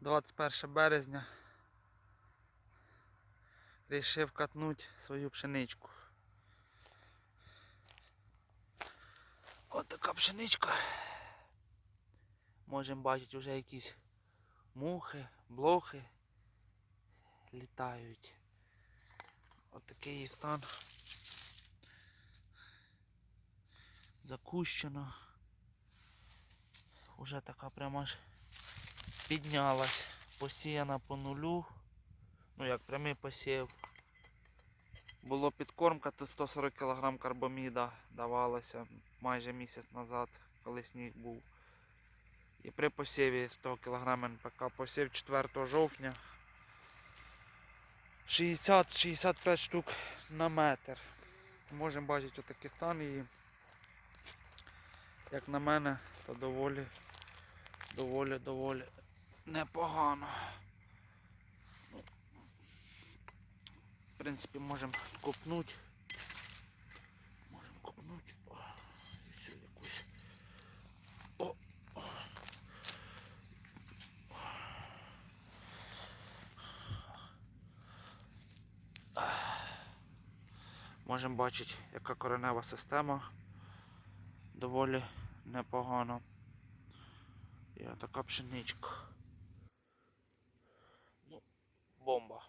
21 березня. Рішив катнути свою пшеничку. Ось така пшеничка. Можемо бачити вже якісь мухи, блохи літають. Ось такий її стан. Закущено. Уже така прямо аж піднялась. Посіяна по нулю. Ну як прямий посів. Було підкормка, то 140 кг карбоміда давалося майже місяць назад, коли сніг був. І при посіві 100 кг НПК посів 4 жовтня. 60-65 штук на метр. Можемо бачити отакий стан і як на мене, то доволі, доволі, доволі непогано. В принципі, можемо копнути. Можемо копнути. О, цю якусь. О. Можемо бачити, яка коренева система доволі непогано. І така пшеничка. Ну, бомба.